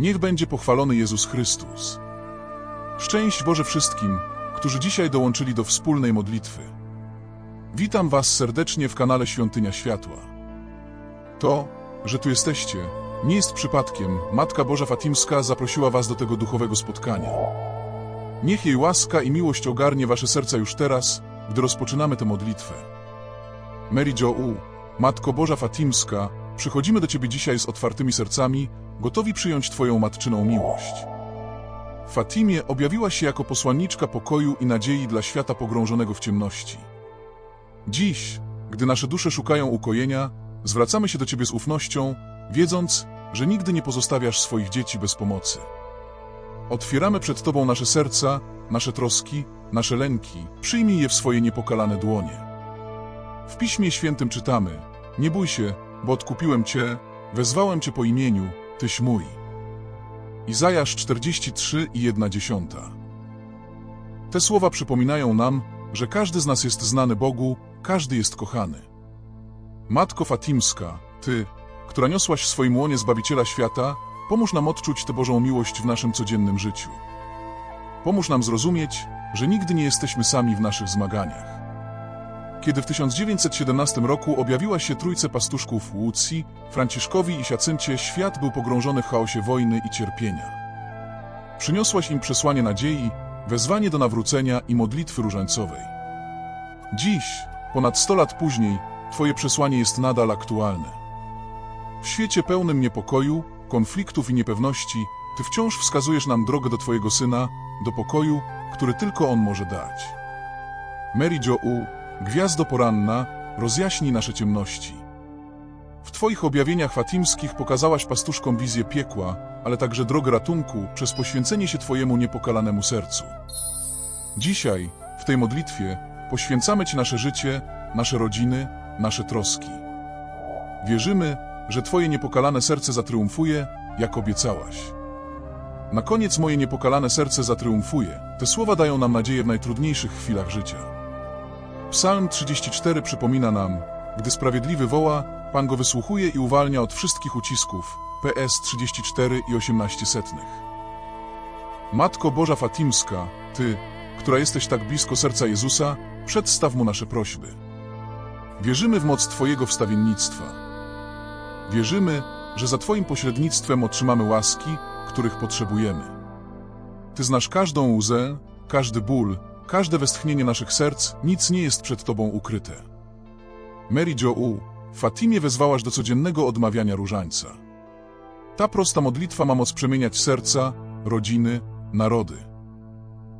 Niech będzie pochwalony Jezus Chrystus. Szczęść Boże wszystkim, którzy dzisiaj dołączyli do wspólnej modlitwy. Witam Was serdecznie w kanale Świątynia Światła. To, że tu jesteście, nie jest przypadkiem. Matka Boża Fatimska zaprosiła Was do tego duchowego spotkania. Niech jej łaska i miłość ogarnie Wasze serca już teraz, gdy rozpoczynamy tę modlitwę. Mary Jo U, Matko Boża Fatimska, przychodzimy do Ciebie dzisiaj z otwartymi sercami, gotowi przyjąć Twoją matczyną miłość. Fatimie objawiła się jako posłanniczka pokoju i nadziei dla świata pogrążonego w ciemności. Dziś, gdy nasze dusze szukają ukojenia, zwracamy się do Ciebie z ufnością, wiedząc, że nigdy nie pozostawiasz swoich dzieci bez pomocy. Otwieramy przed Tobą nasze serca, nasze troski, nasze lęki, przyjmij je w swoje niepokalane dłonie. W Piśmie Świętym czytamy: Nie bój się, bo odkupiłem Cię, wezwałem Cię po imieniu, Tyś mój. Izajasz 43 i 1 dziesiąta. Te słowa przypominają nam, że każdy z nas jest znany Bogu, każdy jest kochany. Matko Fatimska, Ty, która niosłaś w swoim łonie Zbawiciela świata, pomóż nam odczuć tę Bożą miłość w naszym codziennym życiu. Pomóż nam zrozumieć, że nigdy nie jesteśmy sami w naszych zmaganiach. Kiedy w 1917 roku objawiła się trójce pastuszków Łucji, Franciszkowi i Siacyncie, świat był pogrążony w chaosie wojny i cierpienia. Przyniosłaś im przesłanie nadziei, wezwanie do nawrócenia i modlitwy różańcowej. Dziś, ponad 100 lat później, Twoje przesłanie jest nadal aktualne. W świecie pełnym niepokoju, konfliktów i niepewności, Ty wciąż wskazujesz nam drogę do Twojego Syna, do pokoju, który tylko On może dać. Mary Jo U, gwiazdo poranna, rozjaśnij nasze ciemności. W Twoich objawieniach fatimskich pokazałaś pastuszkom wizję piekła, ale także drogę ratunku przez poświęcenie się Twojemu niepokalanemu sercu. Dzisiaj, w tej modlitwie, poświęcamy Ci nasze życie, nasze rodziny, nasze troski. Wierzymy, że Twoje niepokalane serce zatriumfuje, jak obiecałaś. Na koniec moje niepokalane serce zatriumfuje. Te słowa dają nam nadzieję w najtrudniejszych chwilach życia. Psalm 34 przypomina nam, gdy sprawiedliwy woła, Pan go wysłuchuje i uwalnia od wszystkich ucisków. PS 34 i 18 setnych. Matko Boża Fatimska, Ty, która jesteś tak blisko serca Jezusa, przedstaw Mu nasze prośby. Wierzymy w moc Twojego wstawiennictwa. Wierzymy, że za Twoim pośrednictwem otrzymamy łaski, których potrzebujemy. Ty znasz każdą łzę, każdy ból, każde westchnienie naszych serc, nic nie jest przed Tobą ukryte. Mary Jo U, Fatimie wezwałaś do codziennego odmawiania różańca. Ta prosta modlitwa ma moc przemieniać serca, rodziny, narody.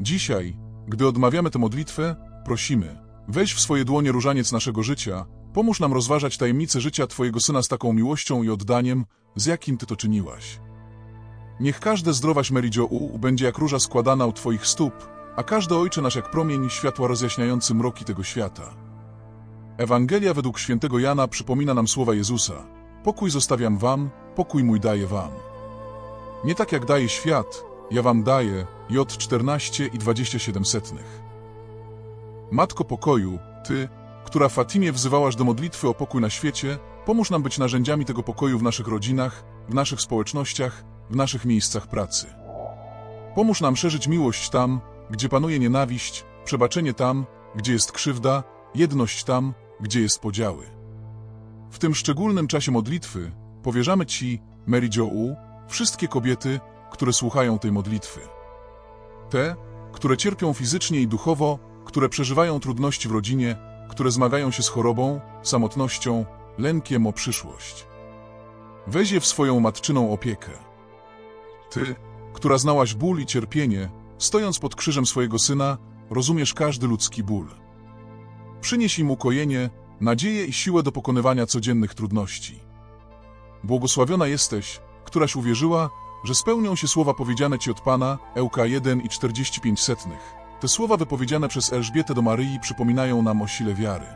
Dzisiaj, gdy odmawiamy tę modlitwę, prosimy, weź w swoje dłonie różaniec naszego życia, pomóż nam rozważać tajemnice życia Twojego Syna z taką miłością i oddaniem, z jakim Ty to czyniłaś. Niech każde zdrowaś Mary Jo U będzie jak róża składana u Twoich stóp, a każdy Ojcze nasz jak promień światła rozjaśniający mroki tego świata. Ewangelia według świętego Jana przypomina nam słowa Jezusa. Pokój zostawiam wam, pokój mój daję wam. Nie tak jak daje świat, ja wam daję, J 14 i 27 setnych. Matko pokoju, Ty, która Fatimie wzywałaś do modlitwy o pokój na świecie, pomóż nam być narzędziami tego pokoju w naszych rodzinach, w naszych społecznościach, w naszych miejscach pracy. Pomóż nam szerzyć miłość tam, gdzie panuje nienawiść, przebaczenie tam, gdzie jest krzywda, jedność tam, gdzie jest podziały. W tym szczególnym czasie modlitwy powierzamy Ci, Mary Jo U, wszystkie kobiety, które słuchają tej modlitwy. Te, które cierpią fizycznie i duchowo, które przeżywają trudności w rodzinie, które zmagają się z chorobą, samotnością, lękiem o przyszłość. Weź je w swoją matczyną opiekę. Ty, która znałaś ból i cierpienie, stojąc pod krzyżem swojego syna, rozumiesz każdy ludzki ból. Przynieś im ukojenie, nadzieję i siłę do pokonywania codziennych trudności. Błogosławiona jesteś, któraś uwierzyła, że spełnią się słowa powiedziane Ci od Pana, Ełka 1 i 45 setnych. Te słowa wypowiedziane przez Elżbietę do Maryi przypominają nam o sile wiary.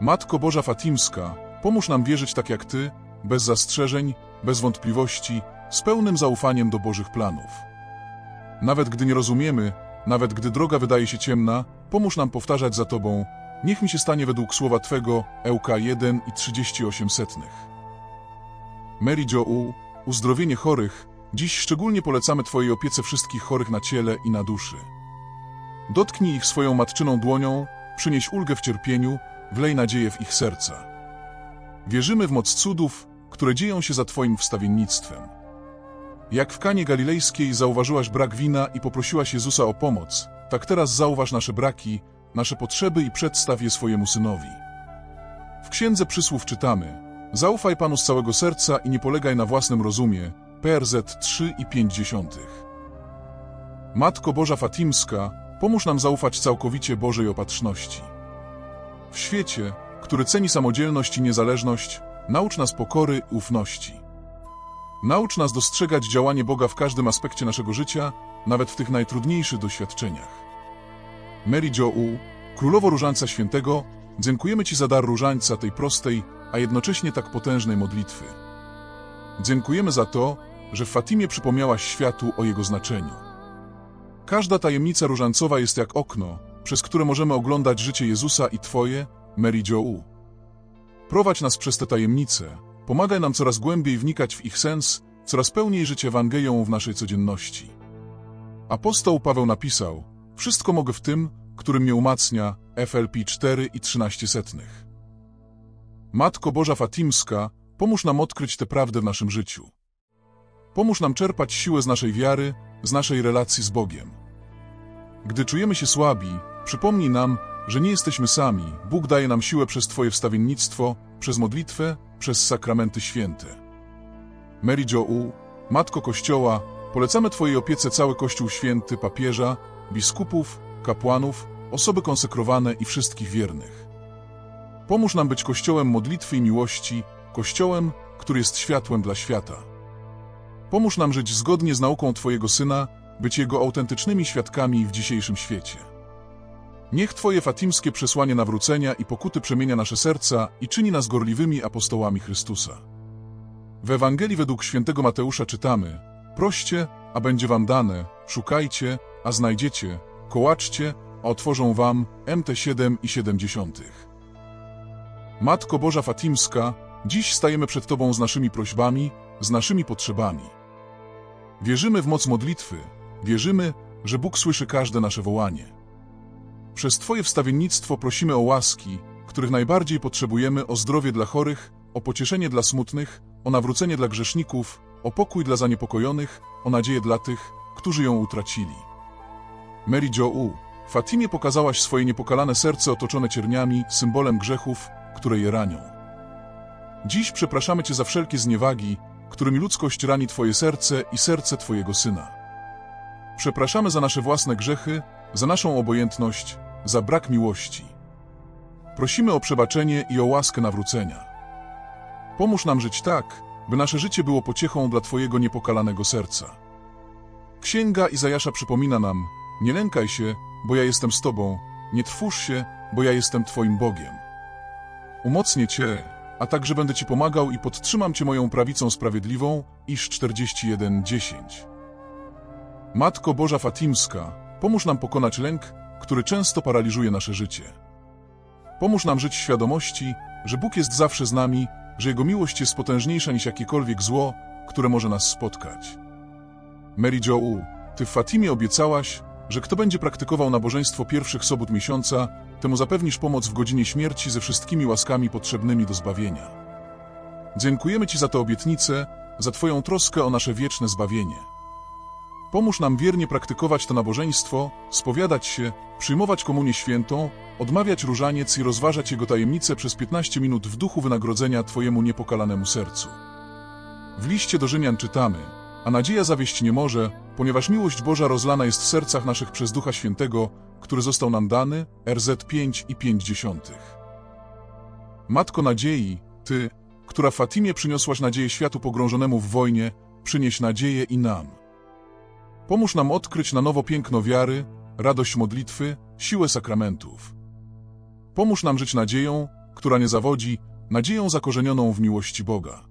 Matko Boża Fatimska, pomóż nam wierzyć tak jak Ty, bez zastrzeżeń, bez wątpliwości, z pełnym zaufaniem do Bożych planów. Nawet gdy nie rozumiemy, nawet gdy droga wydaje się ciemna, pomóż nam powtarzać za Tobą, niech mi się stanie według słowa Twego, Ełka 1 i 38 setnych. Mary Jo U, uzdrowienie chorych, Dziś szczególnie polecamy Twojej opiece wszystkich chorych na ciele i na duszy. Dotknij ich swoją matczyną dłonią, przynieś ulgę w cierpieniu, wlej nadzieję w ich serca. Wierzymy w moc cudów, które dzieją się za Twoim wstawiennictwem. Jak w Kanie Galilejskiej zauważyłaś brak wina i poprosiłaś Jezusa o pomoc, tak teraz zauważ nasze braki, nasze potrzeby i przedstaw je swojemu Synowi. W Księdze Przysłów czytamy Zaufaj Panu z całego serca i nie polegaj na własnym rozumie, PRZ 3 i 50. Matko Boża Fatimska, pomóż nam zaufać całkowicie Bożej opatrzności. W świecie, który ceni samodzielność i niezależność, naucz nas pokory i ufności. Naucz nas dostrzegać działanie Boga w każdym aspekcie naszego życia, nawet w tych najtrudniejszych doświadczeniach. Mary Jo U, Królowo Różańca Świętego, dziękujemy Ci za dar różańca tej prostej, a jednocześnie tak potężnej modlitwy. Dziękujemy za to, że w Fatimie przypomniałaś światu o jego znaczeniu. Każda tajemnica różańcowa jest jak okno, przez które możemy oglądać życie Jezusa i Twoje, Mary Jo U. Prowadź nas przez te tajemnice, pomagaj nam coraz głębiej wnikać w ich sens, coraz pełniej żyć Ewangelią w naszej codzienności. Apostoł Paweł napisał, wszystko mogę w tym, który mnie umacnia, FLP 4 i 13 setnych. Matko Boża Fatimska, pomóż nam odkryć tę prawdę w naszym życiu. Pomóż nam czerpać siłę z naszej wiary, z naszej relacji z Bogiem. Gdy czujemy się słabi, przypomnij nam, że nie jesteśmy sami. Bóg daje nam siłę przez Twoje wstawiennictwo, przez modlitwę, przez sakramenty święte. Mary Jo U, Matko Kościoła, polecamy Twojej opiece cały Kościół Święty, papieża, biskupów, kapłanów, osoby konsekrowane i wszystkich wiernych. Pomóż nam być Kościołem modlitwy i miłości, Kościołem, który jest światłem dla świata. Pomóż nam żyć zgodnie z nauką Twojego Syna, być Jego autentycznymi świadkami w dzisiejszym świecie. Niech Twoje fatimskie przesłanie nawrócenia i pokuty przemienia nasze serca i czyni nas gorliwymi apostołami Chrystusa. W Ewangelii według świętego Mateusza czytamy Proście, a będzie wam dane, szukajcie, a znajdziecie, kołaczcie, a otworzą wam MT7 i 70. Matko Boża Fatimska, dziś stajemy przed Tobą z naszymi prośbami, z naszymi potrzebami. Wierzymy w moc modlitwy, wierzymy, że Bóg słyszy każde nasze wołanie. Przez Twoje wstawiennictwo prosimy o łaski, których najbardziej potrzebujemy, o zdrowie dla chorych, o pocieszenie dla smutnych, o nawrócenie dla grzeszników, o pokój dla zaniepokojonych, o nadzieję dla tych, którzy ją utracili. Mary Jo U, Fatimie pokazałaś swoje niepokalane serce otoczone cierniami, symbolem grzechów, które je ranią. Dziś przepraszamy Cię za wszelkie zniewagi, którymi ludzkość rani Twoje serce i serce Twojego Syna. Przepraszamy za nasze własne grzechy, za naszą obojętność, za brak miłości. Prosimy o przebaczenie i o łaskę nawrócenia. Pomóż nam żyć tak, by nasze życie było pociechą dla Twojego niepokalanego serca. Księga Izajasza przypomina nam, nie lękaj się, bo ja jestem z Tobą, nie trwóż się, bo ja jestem Twoim Bogiem. Umocnię Cię, a także będę Ci pomagał i podtrzymam Cię moją prawicą sprawiedliwą, iż 41:10. Matko Boża Fatimska, pomóż nam pokonać lęk, który często paraliżuje nasze życie. Pomóż nam żyć w świadomości, że Bóg jest zawsze z nami, że Jego miłość jest potężniejsza niż jakiekolwiek zło, które może nas spotkać. Mary Jo U, Ty w Fatimie obiecałaś, że kto będzie praktykował nabożeństwo pierwszych sobot miesiąca, temu zapewnisz pomoc w godzinie śmierci ze wszystkimi łaskami potrzebnymi do zbawienia. Dziękujemy Ci za tę obietnicę, za Twoją troskę o nasze wieczne zbawienie. Pomóż nam wiernie praktykować to nabożeństwo, spowiadać się, przyjmować komunię świętą, odmawiać różaniec i rozważać jego tajemnice przez 15 minut w duchu wynagrodzenia Twojemu niepokalanemu sercu. W liście do Rzymian czytamy, a nadzieja zawieść nie może, ponieważ miłość Boża rozlana jest w sercach naszych przez Ducha Świętego, który został nam dany, RZ 5 i 50. Matko nadziei, Ty, która Fatimie przyniosłaś nadzieję światu pogrążonemu w wojnie, przynieś nadzieję i nam. Pomóż nam odkryć na nowo piękno wiary, radość modlitwy, siłę sakramentów. Pomóż nam żyć nadzieją, która nie zawodzi, nadzieją zakorzenioną w miłości Boga.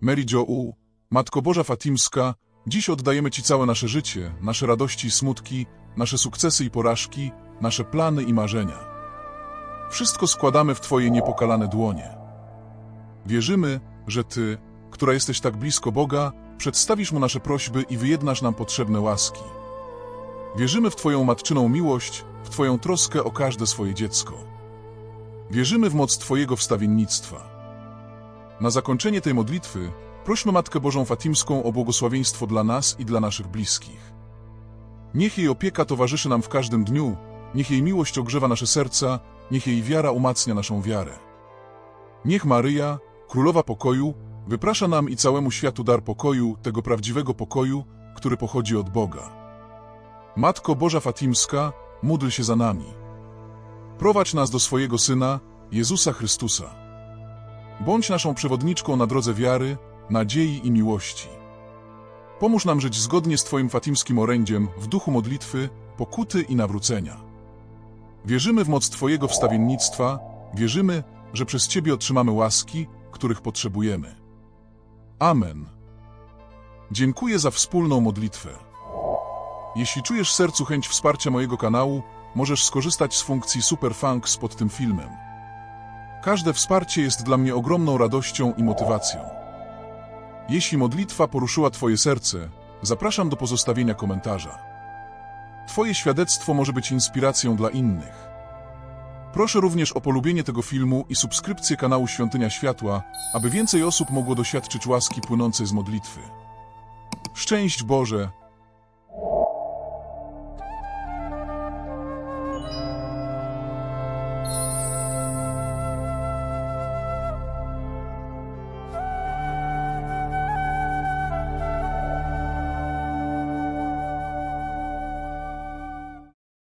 Mary Jo U, Matko Boża Fatimska, dziś oddajemy Ci całe nasze życie, nasze radości i smutki, nasze sukcesy i porażki, nasze plany i marzenia. Wszystko składamy w Twoje niepokalane dłonie. Wierzymy, że Ty, która jesteś tak blisko Boga, przedstawisz Mu nasze prośby i wyjednasz nam potrzebne łaski. Wierzymy w Twoją matczyną miłość, w Twoją troskę o każde swoje dziecko. Wierzymy w moc Twojego wstawiennictwa. Na zakończenie tej modlitwy prośmy Matkę Bożą Fatimską o błogosławieństwo dla nas i dla naszych bliskich. Niech jej opieka towarzyszy nam w każdym dniu, niech jej miłość ogrzewa nasze serca, niech jej wiara umacnia naszą wiarę. Niech Maryja, Królowa Pokoju, wyprasza nam i całemu światu dar pokoju, tego prawdziwego pokoju, który pochodzi od Boga. Matko Boża Fatimska, módl się za nami. Prowadź nas do swojego Syna, Jezusa Chrystusa. Bądź naszą przewodniczką na drodze wiary, nadziei i miłości. Pomóż nam żyć zgodnie z Twoim fatimskim orędziem w duchu modlitwy, pokuty i nawrócenia. Wierzymy w moc Twojego wstawiennictwa, wierzymy, że przez Ciebie otrzymamy łaski, których potrzebujemy. Amen. Dziękuję za wspólną modlitwę. Jeśli czujesz w sercu chęć wsparcia mojego kanału, możesz skorzystać z funkcji Super Thanks pod tym filmem. Każde wsparcie jest dla mnie ogromną radością i motywacją. Jeśli modlitwa poruszyła Twoje serce, zapraszam do pozostawienia komentarza. Twoje świadectwo może być inspiracją dla innych. Proszę również o polubienie tego filmu i subskrypcję kanału Świątynia Światła, aby więcej osób mogło doświadczyć łaski płynącej z modlitwy. Szczęść Boże,